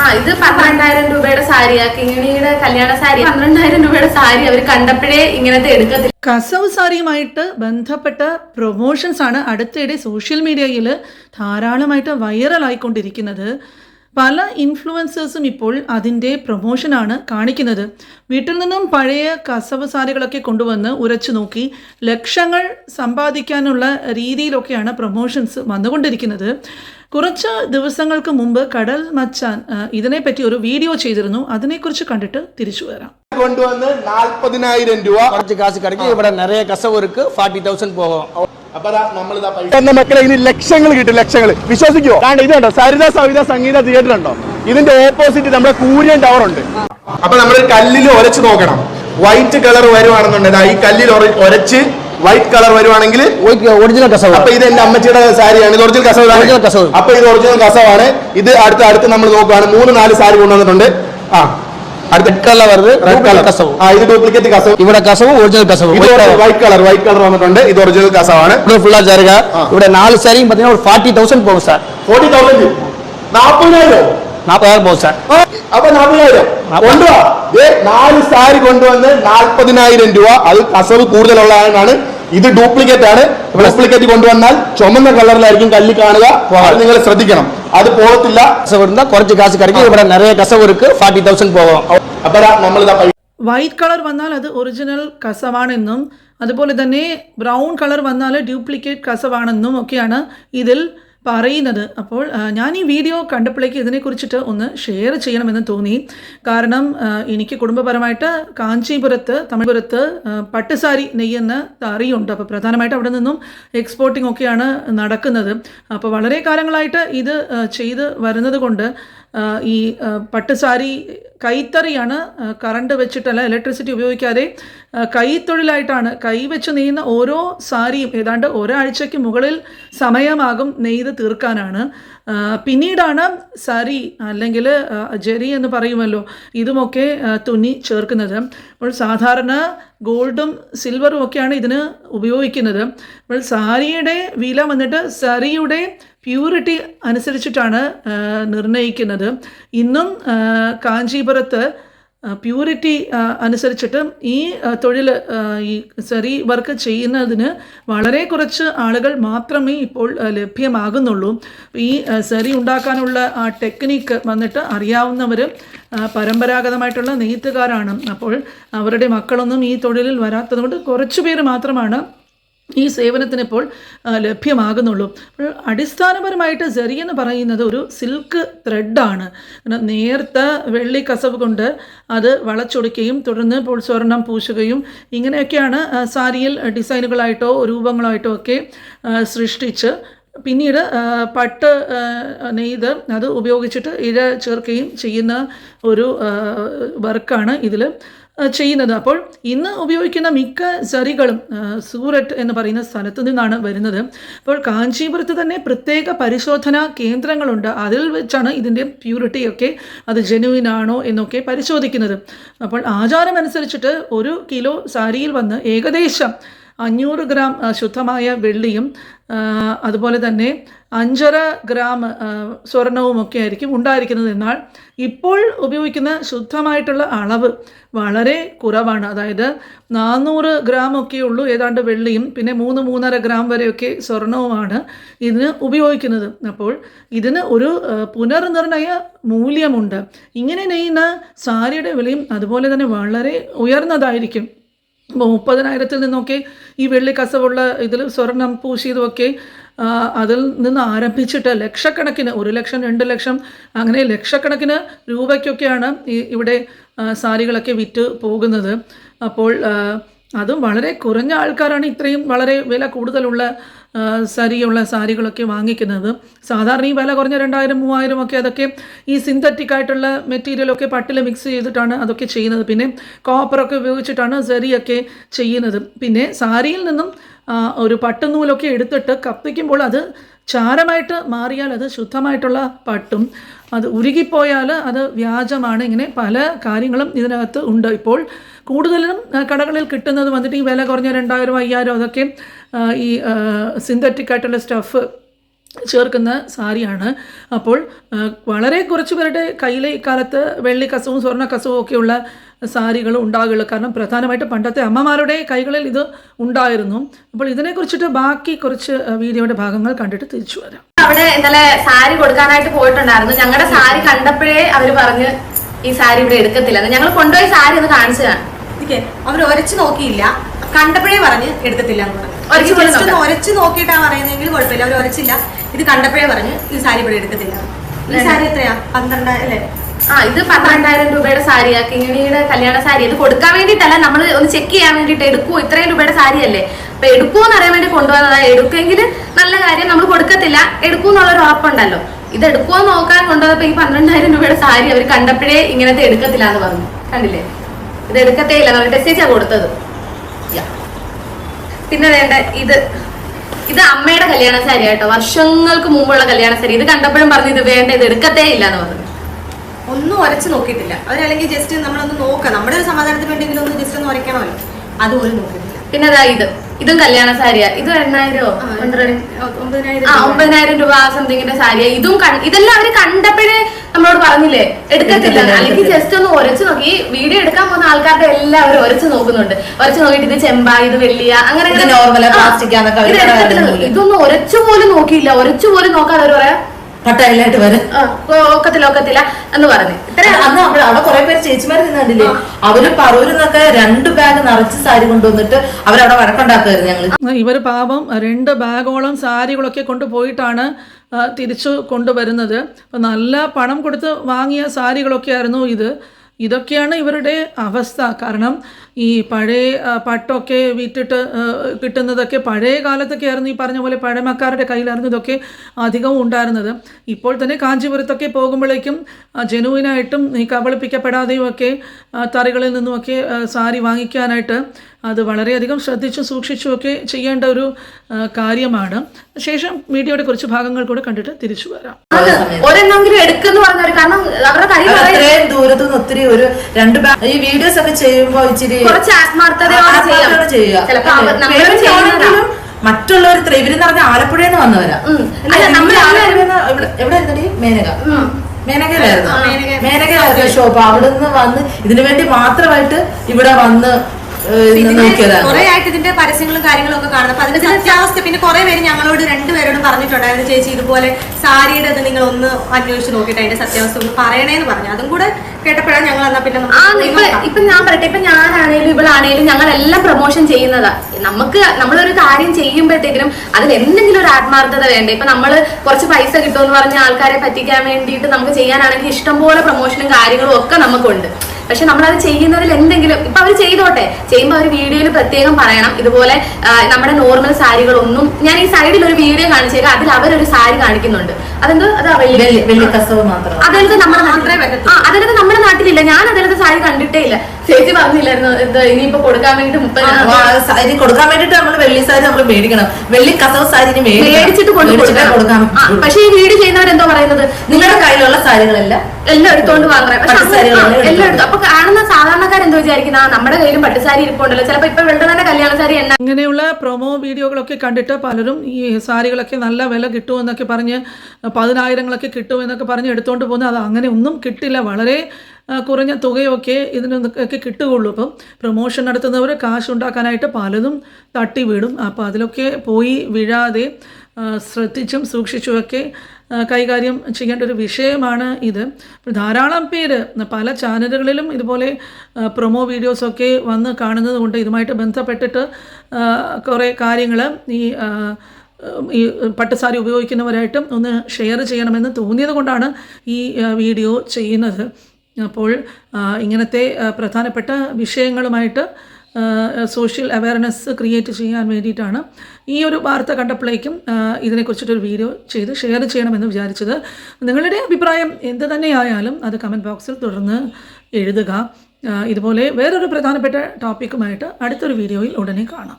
ആ ഇത് പന്ത്രണ്ടായിരം രൂപയുടെ സാരിയാ കിങ്ങിണിയുടെ കല്യാണ സാരി. പന്ത്രണ്ടായിരം രൂപയുടെ സാരി അവർ കണ്ടപ്പോഴേ ഇങ്ങനത്തെ എടുക്കത്തില്ല. കസവ് സാരിയുമായിട്ട് ബന്ധപ്പെട്ട പ്രൊമോഷൻസ് ആണ് അടുത്തിടെ സോഷ്യൽ മീഡിയയിൽ ധാരാളമായിട്ട് വൈറലായിക്കൊണ്ടിരിക്കുന്നത്. പല ഇൻഫ്ലുവൻസേഴ്സും ഇപ്പോൾ അതിൻ്റെ പ്രൊമോഷനാണ് കാണിക്കുന്നത് വീട്ടിൽ നിന്നും പഴയ കസവ് സാരികളൊക്കെ കൊണ്ടുവന്ന് ഉരച്ചു നോക്കി ലക്ഷങ്ങൾ സമ്പാദിക്കാനുള്ള രീതിയിലൊക്കെയാണ് പ്രൊമോഷൻസ് വന്നുകൊണ്ടിരിക്കുന്നത് കുറച്ച് ദിവസങ്ങൾക്ക് മുമ്പ് കടൽ മച്ചാൻ ആ, ഇതിനെപ്പറ്റി ഒരു വീഡിയോ ചെയ്തിരുന്നു അതിനെക്കുറിച്ച് കണ്ടിട്ട് തിരിച്ചു വരാം கொண்டு നാൽപ്പതിനായിരം രൂപ குறைச்சி காசு கிடைக்கும் ഇവിടെ நிறைய கசவு இருக்கு ஃபார்ட்டி தௌசண்ட் போகும் എന്റെ മക്കളെ ഇനി ലക്ഷങ്ങൾ കിട്ടും ലക്ഷങ്ങൾ. വിശ്വസിക്കുമോ കാരണം ഇതുണ്ടോ സരിത സവിത സംഗീത തിയേറ്റർ ഉണ്ടോ? ഇതിന്റെ ഓപ്പോസിറ്റ് നമ്മുടെ കൂര്യൻ ടവർ ഉണ്ട്. അപ്പൊ നമ്മൾ കല്ലിൽ ഒരച്ച് നോക്കണം. വൈറ്റ് കളർ വരുവാണെന്നുണ്ടെങ്കിൽ ഈ കല്ലിൽ ഒരച്ച് വൈറ്റ് കളർ വരുവാണെങ്കിൽ ഒറിജിനൽ കസവ്. അപ്പൊ ഇത് എന്റെ അമ്മച്ചിയുടെ സാരിയാണ്. ഇത് ഒറിജിനൽ കസവ് ഒറിജിനൽ കസവ്. അപ്പൊ ഇത് ഒറിജിനൽ കസവാണ്. ഇത് അടുത്ത അടുത്ത് നമ്മൾ നോക്കുകയാണ് മൂന്ന് നാല് സാരി കൊണ്ടുവന്നിട്ടുണ്ട്. ആ അടുത്ത ரெட் கலர் வருது ரெட் கலர் கசவு ആ ഇത് ഡ്യൂപ്ലിക്കേറ്റ് കസവ് ഇവിടെ കസവ് ഒറിജിനൽ കസവ് ഇത് വൈറ്റ് കളർ വൈറ്റ് കളർ വന്നിട്ടുണ്ട് ഇത് ഒറിജിനൽ കസവാണ് ഇവിടെ ഫുള്ളാ ചേരുക ഇവിടെ നാല് സാരിയും பார்த்தீங்கன்னா ஒரு ஃபார்ட்டி தௌசண்ட் போகும் சார் ഫോർട്ടി തൗസൻഡ് നാപ്പതിനായിരം நாற்பதாயிரம் போகும் சார் അപ്പൊ നാപ്പതിനായിരം കൊണ്ടുവാ ദേ, നാല് സാരി കൊണ്ടുവന്ന് നാൽപ്പതിനായിരം രൂപ അത് കസവ് കൂടുതലുള്ളതാണ് ഇത് ഡ്യൂപ്ലിക്കേറ്റ് ആണ് ഡ്യൂപ്ലിക്കേറ്റ് കൊണ്ടുവന്നാൽ ചുമന്ന കളറിലായിരിക്കും കല്ല് കാണുക അത് നിങ്ങൾ ശ്രദ്ധിക്കണം അത് പോകത്തില്ല கசவு இருந்தா குறைச்சி காசு கிடைக்கும் ഇവിടെ நிறைய கசவு இருக்கு ஃபார்ட்டி தௌசண்ட் போகும் അപ്പൊ നമ്മളിതാ പൈസ വൈറ്റ് കളർ വന്നാൽ അത് ഒറിജിനൽ കസവാണെന്നും അതുപോലെ തന്നെ ബ്രൗൺ കളർ വന്നാൽ ഡ്യൂപ്ലിക്കേറ്റ് കസവാണെന്നും ഒക്കെയാണ് ഇതിൽ പറയുന്നത്. അപ്പോൾ ഞാൻ ഈ വീഡിയോ കണ്ടപ്പോഴേക്ക് ഇതിനെക്കുറിച്ചിട്ട് ഒന്ന് ഷെയർ ചെയ്യണമെന്ന് തോന്നി. കാരണം എനിക്ക് കുടുംബപരമായിട്ട് കാഞ്ചീപുരത്ത് തമിഴ്പുരത്ത് പട്ടുസാരി നെയ്യെന്ന് അറിയുണ്ട് അപ്പോൾ പ്രധാനമായിട്ട് അവിടെ നിന്നും എക്സ്പോർട്ടിംഗ് ഒക്കെയാണ് നടക്കുന്നത്. അപ്പോൾ വളരെ കാലങ്ങളായിട്ട് ഇത് ചെയ്ത് വരുന്നത് കൊണ്ട് ഈ പട്ടുസാരി കൈത്തറിയാണ് കറണ്ട് വെച്ചിട്ടല്ല ഇലക്ട്രിസിറ്റി ഉപയോഗിക്കാതെ കൈത്തൊഴിലായിട്ടാണ് കൈ വെച്ച് നെയ്യുന്ന ഓരോ സാരിയും ഏതാണ്ട് ഒരാഴ്ചയ്ക്ക് മുകളിൽ സമയമാകും നെയ്ത് തീർക്കാനാണ്. പിന്നീടാണ് സാരി അല്ലെങ്കിൽ ജെറി എന്ന് പറയുമല്ലോ ഇതുമൊക്കെ തുന്നി ചേർക്കുന്നത്. അപ്പോൾ സാധാരണ ഗോൾഡും സിൽവറും ഒക്കെയാണ് ഇതിന് ഉപയോഗിക്കുന്നത്. അപ്പോൾ സാരിയുടെ വില വന്നിട്ട് സരിയുടെ പ്യൂരിറ്റി അനുസരിച്ചിട്ടാണ് നിർണയിക്കുന്നത് ഇന്നും കാഞ്ചീപുരത്ത് പ്യൂരിറ്റി അനുസരിച്ചിട്ട് ഈ തൊഴിൽ ഈ സെറി വർക്ക് ചെയ്യുന്നതിന് വളരെ കുറച്ച് ആളുകൾ മാത്രമേ ഇപ്പോൾ ലഭ്യമാകുന്നുള്ളൂ. ഈ സെറി ഉണ്ടാക്കാനുള്ള ആ ടെക്നിക്ക് വന്നിട്ട് അറിയാവുന്നവർ പരമ്പരാഗതമായിട്ടുള്ള നെയ്ത്തുകാരാണ്. അപ്പോൾ അവരുടെ മക്കളൊന്നും ഈ തൊഴിലിൽ വരാത്തതുകൊണ്ട് കുറച്ച് പേര് മാത്രമാണ് ഈ സേവനത്തിന് ഇപ്പോൾ ലഭ്യമാകുന്നുള്ളൂ. അപ്പോൾ അടിസ്ഥാനപരമായിട്ട് സെറി എന്ന് പറയുന്നത് ഒരു സിൽക്ക് ത്രെഡാണ്. നേർത്ത വെള്ളി കസവ് കൊണ്ട് അത് വളച്ചൊടിക്കുകയും തുടർന്ന് ഇപ്പോൾ സ്വർണം പൂശുകയും ഇങ്ങനെയൊക്കെയാണ് സാരിയിൽ ഡിസൈനുകളായിട്ടോ രൂപങ്ങളായിട്ടോ ഒക്കെ സൃഷ്ടിച്ച് പിന്നീട് പട്ട് നെയ്ത് അത് ഉപയോഗിച്ചിട്ട് ഇഴ ചേർക്കുകയും ചെയ്യുന്ന ഒരു വർക്കാണ് ഇതിൽ ചെയ്യുന്നത്. അപ്പോൾ ഇന്ന് ഉപയോഗിക്കുന്ന മിക്ക സറികളും സൂററ്റ് എന്ന് പറയുന്ന സ്ഥലത്ത് നിന്നാണ് വരുന്നത്. അപ്പോൾ കാഞ്ചീപുരത്ത് തന്നെ പ്രത്യേക പരിശോധനാ കേന്ദ്രങ്ങളുണ്ട്. അതിൽ വെച്ചാണ് ഇതിന്റെ പ്യൂരിറ്റിയൊക്കെ അത് ജെനുവിൻ ആണോ എന്നൊക്കെ പരിശോധിക്കുന്നത്. അപ്പോൾ ആചാരം അനുസരിച്ചിട്ട് ഒരു കിലോ സാരിയിൽ വന്ന് ഏകദേശം അഞ്ഞൂറ് ഗ്രാം ശുദ്ധമായ വെള്ളിയും അതുപോലെ തന്നെ അഞ്ചര ഗ്രാം സ്വർണവുമൊക്കെ ആയിരിക്കും ഉണ്ടായിരിക്കുന്നത്. എന്നാൽ ഇപ്പോൾ ഉപയോഗിക്കുന്ന ശുദ്ധമായിട്ടുള്ള അളവ് വളരെ കുറവാണ്. അതായത് നാനൂറ് ഗ്രാം ഒക്കെ ഉള്ളൂ ഏതാണ്ട് വെള്ളിയും പിന്നെ മൂന്ന് മൂന്നര ഗ്രാം വരെയൊക്കെ സ്വർണവുമാണ് ഇതിന് ഉപയോഗിക്കുന്നത്. അപ്പോൾ ഇതിന് ഒരു പുനർനിർണയ മൂല്യമുണ്ട്. ഇങ്ങനെ നെയ്യുന്ന സാരിയുടെ വിലയും അതുപോലെ തന്നെ വളരെ ഉയർന്നതായിരിക്കും. മുപ്പതിനായിരത്തിൽ നിന്നൊക്കെ ഈ വെള്ളി കസവുള്ള ഇതിൽ സ്വർണം പൂശിയതുമൊക്കെ അതിൽ നിന്ന് ആരംഭിച്ചിട്ട് ലക്ഷക്കണക്കിന് ഒരു ലക്ഷം രണ്ട് ലക്ഷം അങ്ങനെ ലക്ഷക്കണക്കിന് രൂപയ്ക്കൊക്കെയാണ് ഈ ഇവിടെ സാരികളൊക്കെ വിറ്റ് പോകുന്നത്. അപ്പോൾ അതും വളരെ കുറഞ്ഞ ആൾക്കാരാണ് ഇത്രയും വളരെ വില കൂടുതലുള്ള സരിയുള്ള സാരികളൊക്കെ വാങ്ങിക്കുന്നത്. സാധാരണ ഈ വില കുറഞ്ഞ രണ്ടായിരം മൂവായിരം ഒക്കെ അതൊക്കെ ഈ സിന്തറ്റിക് ആയിട്ടുള്ള മെറ്റീരിയലൊക്കെ പട്ടിൽ മിക്സ് ചെയ്തിട്ടാണ് അതൊക്കെ ചെയ്യുന്നത്. പിന്നെ കോപ്പറൊക്കെ ഉപയോഗിച്ചിട്ടാണ് സരിയൊക്കെ ചെയ്യുന്നത്. പിന്നെ സാരിയിൽ നിന്നും ഒരു പട്ടുനൂലൊക്കെ എടുത്തിട്ട് കത്തിക്കുമ്പോൾ അത് ചാരമായിട്ട് മാറിയാൽ അത് ശുദ്ധമായിട്ടുള്ള പട്ടും അത് ഉരുകിപ്പോയാൽ അത് വ്യാജമാണ്. ഇങ്ങനെ പല കാര്യങ്ങളും ഇതിനകത്ത് ഉണ്ട്. ഇപ്പോൾ കൂടുതലും കടകളിൽ കിട്ടുന്നത് വന്നിട്ട് ഈ വില കുറഞ്ഞ രണ്ടായിരം അയ്യായിരം അതൊക്കെ ഈ സിന്തറ്റിക് ആയിട്ടുള്ള സ്റ്റഫ് ചേർക്കുന്ന സാരിയാണ്. അപ്പോൾ വളരെ കുറച്ച് പേരുടെ കയ്യിലെ ഇക്കാലത്ത് വെള്ളി കസവും സ്വർണ കസവും ഒക്കെയുള്ള സാരികൾ ഉണ്ടാകുകയുള്ളു. കാരണം പ്രധാനമായിട്ട് പണ്ടത്തെ അമ്മമാരുടെ കൈകളിൽ ഇത് ഉണ്ടായിരുന്നു. അപ്പോൾ ഇതിനെക്കുറിച്ചിട്ട് ബാക്കി കുറച്ച് വീഡിയോയുടെ ഭാഗങ്ങൾ കണ്ടിട്ട് തിരിച്ചു വരാം. അവിടെ ഇന്നലെ സാരി കൊടുക്കാനായിട്ട് പോയിട്ടുണ്ടായിരുന്നു. ഞങ്ങളുടെ സാരി കണ്ടപ്പോഴേ അവർ പറഞ്ഞ് ഈ സാരി ഇവിടെ എടുക്കത്തില്ല. ഞങ്ങൾ കൊണ്ടുപോയി സാരി ഒന്ന് കാണിച്ചതാണ് അവർ ഒരച്ച് നോക്കിയില്ല. കണ്ടപ്പോഴേ പറഞ്ഞ് എടുക്കത്തില്ല എന്ന് ഒരച്ച്. ഒരച്ച് നോക്കിയിട്ടാ പറയുന്നതെങ്കിൽ കുഴപ്പമില്ല. അവർ ഒരച്ചില്ല. ഇത് കണ്ടപ്പോഴേ പറഞ്ഞ് ഈ സാരി ഇവിടെ എടുക്കത്തില്ല. ഈ സാരി എത്രയാ? പന്ത്രണ്ട് അല്ലേ? ആ ഇത് പന്ത്രണ്ടായിരം രൂപയുടെ സാരിയാ കിങ്ങിണിയുടെ കല്യാണ സാരി. ഇത് കൊടുക്കാൻ വേണ്ടിയിട്ടല്ല നമ്മൾ ഒന്ന് ചെക്ക് ചെയ്യാൻ വേണ്ടിട്ട് എടുക്കൂ ഇത്രയും രൂപയുടെ സാരി അല്ലേ അപ്പൊ എടുക്കുമോന്ന് അറിയാൻ വേണ്ടി കൊണ്ടുവന്നതാ. എടുക്കുമെങ്കിൽ നല്ല കാര്യം നമ്മൾ കൊടുക്കത്തില്ല. എടുക്കൂന്നുള്ളൊരു ഉറപ്പുണ്ടല്ലോ. ഇത് എടുക്കുമോ നോക്കാൻ കൊണ്ടുവന്നപ്പോ ഈ പന്ത്രണ്ടായിരം രൂപയുടെ സാരി അവർ കണ്ടപ്പോഴേ ഇങ്ങനത്തെ എടുക്കത്തില്ല എന്ന് പറഞ്ഞു. കണ്ടില്ലേ? ഇത് എടുക്കത്തേ ഇല്ല നമ്മൾ ടെസ്റ്റിച്ചാ കൊടുത്തത്. പിന്നെ വേണ്ട ഇത് ഇത് അമ്മയുടെ കല്യാണ സാരി കേട്ടോ. വർഷങ്ങൾക്ക് മുമ്പുള്ള കല്യാണ സാരി. ഇത് കണ്ടപ്പോഴും പറഞ്ഞു ഇത് വേണ്ട ഇത് എടുക്കത്തേ ഇല്ല എന്ന് പറഞ്ഞു. ഒന്നും ഒരച്ച് നോക്കിയിട്ടില്ല. അവരല്ലെങ്കിൽ ജസ്റ്റ് നമ്മളൊന്ന് നോക്കാം. നമ്മുടെ ഒരു സമാധാനത്തിന് വേണ്ടിയെങ്കിലും ഒന്ന് ജസ്റ്റ് ഒന്ന് ഉരയ്ക്കണമല്ലോ. അതുപോലും നോക്കിയിട്ടില്ല. പിന്നെ അതാ ഇത്. ഇതും കല്യാണ സാരിയാ. ഇത് എണ്ണായിരോ? ആ, ഒമ്പതിനായിരം രൂപ. സംതിങ്ങിന്റെ സാരിയാ. ഇതും ഇതെല്ലാം അവർ കണ്ടപ്പോഴേ നമ്മളോട് പറഞ്ഞില്ലേ? എടുക്കത്തില്ല. അല്ലെങ്കിൽ ജസ്റ്റ് ഒന്ന് ഉരച്ചു നോക്കി. ഈ വീഡിയോ എടുക്കാൻ പോകുന്ന ആൾക്കാരുടെ എല്ലാവരും ഉരച്ചു നോക്കുന്നുണ്ട്. ഉരച്ചു നോക്കിയിട്ട് ഇത് ചെമ്പാ ഇത് വെള്ളിയ അങ്ങനെ. ഇതൊന്നും ഉരച്ചു പോലും നോക്കിയില്ല. ഉരച്ചു പോലും നോക്കാതെ അവർ പറയാ പട്ടായിലായിട്ട് വരും. "ആ, ഓ- ഒക്കത്തില്ല ഒക്കത്തില്ല എന്ന് പറഞ്ഞു. ഇത്ര അന്ന് അവിടെ അവിടെ കുറെ പേര് ചേച്ചിമാർ നിന്നില്ലേ അവർ പറൂരിന്നൊക്കെ രണ്ട് ബാഗ് നിറച്ച് സാരി കൊണ്ടുവന്നിട്ട് അവരവിടെ വഴക്കുണ്ടാക്കുമായിരുന്നു ഞങ്ങൾ. ഇവർ പാപം രണ്ട് ബാഗോളം സാരികളൊക്കെ കൊണ്ടുപോയിട്ടാണ് തിരിച്ചു കൊണ്ടുവരുന്നത്. അപ്പം നല്ല പണം കൊടുത്ത് വാങ്ങിയ സാരികളൊക്കെ ആയിരുന്നു ഇത്. ഇതൊക്കെയാണ് ഇവരുടെ അവസ്ഥ. കാരണം ഈ പഴയ പട്ടൊക്കെ വിറ്റിട്ട് കിട്ടുന്നതൊക്കെ പഴയ കാലത്തൊക്കെ ആയിരുന്നു ഈ പറഞ്ഞ പോലെ പഴമക്കാരുടെ കയ്യിലായിരുന്നു ഇതൊക്കെ അധികവും ഉണ്ടായിരുന്നത്. ഇപ്പോൾ തന്നെ കാഞ്ചീപുരത്തൊക്കെ പോകുമ്പോഴേക്കും ജനുവിനായിട്ടും ഈ കബളിപ്പിക്കപ്പെടാതെയും ഒക്കെ തറികളിൽ നിന്നുമൊക്കെ സാരി വാങ്ങിക്കാനായിട്ട് അത് വളരെയധികം ശ്രദ്ധിച്ചും സൂക്ഷിച്ചും ഒക്കെ ചെയ്യേണ്ട ഒരു കാര്യമാണ്. ശേഷം മീഡിയയുടെ കുറച്ച് ഭാഗങ്ങൾ കൂടെ കണ്ടിട്ട് തിരിച്ചു വരാം. ഒരെണ്ണെങ്കിലും എടുക്കുന്നു പറഞ്ഞു കാരണം അവരുടെ കൈ അവർ നിറയെ അത്രയും ദൂരത്തു നിന്ന് ഒത്തിരി ഒരു രണ്ട് ഈ വീഡിയോസ് ഒക്കെ ചെയ്യുമ്പോൾ ഇച്ചിരി കുറച്ച് ആത്മാർത്ഥതയോടെ ചെയ്യാം. ചെയ്യുക. മറ്റുള്ളവർ ഇത്ര ഇവരെന്ന് പറഞ്ഞ ആലപ്പുഴയിൽ നിന്ന് വന്നവരാ ഇവർ എവിടെ- മേനക. മേനകയിലായിരുന്നു? മേനക. മേനകയിലായിരുന്നു ഷോപ്പ്? അവിടെ നിന്ന് വന്ന് ഇതിനു വേണ്ടി മാത്രമായിട്ട് ഇവിടെ വന്ന് കുറെ ആയിട്ട് ഇതിന്റെ പരസ്യങ്ങളും കാര്യങ്ങളും ഒക്കെ കാണുന്നത്. അപ്പൊ അതിന്റെ സത്യാവസ്ഥ പിന്നെ കുറെ പേര് ഞങ്ങളോട് രണ്ടുപേരോടും പറഞ്ഞിട്ടുണ്ടായിരുന്നു. ചേച്ചി ഇതുപോലെ സാരിയുടെ ഇത് നിങ്ങൾ ഒന്ന് അന്വേഷിച്ച് നോക്കിയിട്ട് അതിന്റെ സത്യാവസ്ഥ ഒന്ന് പറയണേന്ന് പറഞ്ഞു. അതും കൂടെ കേട്ടപ്പോഴാണ് ഞങ്ങൾ എന്നാ പിന്നെ ഇപ്പൊ. ഞാൻ പറയട്ടെ. ഇപ്പൊ ഞാനാണേലും ഇവളാണേലും ഞങ്ങളെല്ലാം പ്രൊമോഷൻ ചെയ്യുന്നതാ. നമുക്ക് നമ്മളൊരു കാര്യം ചെയ്യുമ്പോഴത്തേക്കിനും അതിൽ എന്തെങ്കിലും ഒരു ആത്മാർത്ഥത വേണ്ടേ? ഇപ്പൊ നമ്മൾ കുറച്ച് പൈസ കിട്ടുമെന്ന് പറഞ്ഞ ആൾക്കാരെ പറ്റിക്കാൻ വേണ്ടിയിട്ട് നമുക്ക് ചെയ്യാനാണെങ്കിൽ ഇഷ്ടംപോലെ പ്രൊമോഷനും കാര്യങ്ങളും ഒക്കെ നമുക്കുണ്ട്. പക്ഷെ അത് ചെയ്യുന്നതിൽ എന്തെങ്കിലും ഇപ്പൊ അവർ ചെയ്തോട്ടെ. ചെയ്യുമ്പോൾ അവർ വീഡിയോയിൽ പ്രത്യേകം പറയണം. ഇതുപോലെ നമ്മുടെ നോർമൽ സാരികളൊന്നും ഞാൻ ഈ സൈഡിൽ ഒരു വീഡിയോ കാണിച്ചേക്കാം അതിൽ അവരൊരു സാരി കാണിക്കുന്നുണ്ട്. അതെന്തോ അത് വെള്ളി വെള്ളി വെള്ളി കസവ് മാത്രം. അതെടുത്ത് നമ്മുടെ മാത്രമേ അതായത് നമ്മുടെ നാട്ടിലില്ല. ഞാൻ അതിലത്തെ സാരി കണ്ടിട്ടേ ഇല്ല. ചേച്ചി പറഞ്ഞില്ലായിരുന്നു ഇത് ഇനിയിപ്പോ കൊടുക്കാൻ വേണ്ടിട്ട് മുപ്പത് സാരി കൊടുക്കാൻ വേണ്ടിട്ട് നമ്മൾ വെള്ളി സാരി നമ്മൾ മേടിക്കണം. വെള്ളി കസവ് സാരി മേടിച്ചിട്ട് കൊടുക്കണം പക്ഷെ ഈ വീട് ചെയ്യുന്നവരെന്തോ പറയുന്നത്? നിങ്ങളുടെ കയ്യിലുള്ള സാരികളെല്ലാം? എല്ലാം എടുത്തോണ്ട് എല്ലാം എടുത്തു. അപ്പൊ കാണുന്ന സാധാരണക്കാർ എന്തോ വിചാരിക്കുന്ന നമ്മുടെ കയ്യിലും പട്ടുസാരി ഇരിപ്പുണ്ടല്ലോ. ചിലപ്പോ ഇപ്പൊ വെള്ളം തന്നെ കല്യാണ സാരി എണ്ണ ഇങ്ങനെയുള്ള പ്രൊമോ വീഡിയോകളൊക്കെ കണ്ടിട്ട് പലരും ഈ സാരികളൊക്കെ നല്ല വില കിട്ടുമെന്നൊക്കെ പറഞ്ഞ് പതിനായിരങ്ങളൊക്കെ കിട്ടുമെന്നൊക്കെ പറഞ്ഞ് എടുത്തോണ്ട് പോകുന്നത്. അത് അങ്ങനെ ഒന്നും കിട്ടില്ല. വളരെ കുറഞ്ഞ തുകയൊക്കെ ഇതിനൊക്കെ കിട്ടുകയുള്ളൂ. അപ്പം പ്രൊമോഷൻ നടത്തുന്നവർ കാശ് ഉണ്ടാക്കാനായിട്ട് പലതും തട്ടി വീടും അപ്പോൾ അതിലൊക്കെ പോയി വീഴാതെ ശ്രദ്ധിച്ചും സൂക്ഷിച്ചുമൊക്കെ കൈകാര്യം ചെയ്യേണ്ട ഒരു വിഷയമാണ് ഇത്. ധാരാളം പേര് പല ചാനലുകളിലും ഇതുപോലെ പ്രൊമോ വീഡിയോസൊക്കെ വന്ന് കാണുന്നത് കൊണ്ട് ഇതുമായിട്ട് ബന്ധപ്പെട്ടിട്ട് കുറേ കാര്യങ്ങൾ ഈ ഈ പട്ടുസാരി ഉപയോഗിക്കുന്നവരായിട്ടും ഒന്ന് ഷെയർ ചെയ്യണമെന്ന് തോന്നിയത് കൊണ്ടാണ് ഈ വീഡിയോ ചെയ്യുന്നത്. അപ്പോൾ ഇങ്ങനത്തെ പ്രധാനപ്പെട്ട വിഷയങ്ങളുമായിട്ട് സോഷ്യൽ അവയർനെസ് ക്രിയേറ്റ് ചെയ്യാൻ വേണ്ടിയിട്ടാണ് ഈ ഒരു വാർത്ത കണ്ടപ്പോഴേക്കും ഇതിനെക്കുറിച്ചിട്ടൊരു വീഡിയോ ചെയ്ത് ഷെയർ ചെയ്യണമെന്ന് വിചാരിച്ചത്. നിങ്ങളുടെ അഭിപ്രായം എന്ത് തന്നെയായാലും അത് കമന്റ് ബോക്സിൽ തുടർന്ന് എഴുതുക. ഇതുപോലെ വേറൊരു പ്രധാനപ്പെട്ട ടോപ്പിക്കുമായിട്ട് അടുത്തൊരു വീഡിയോയിൽ ഉടനെ കാണാം.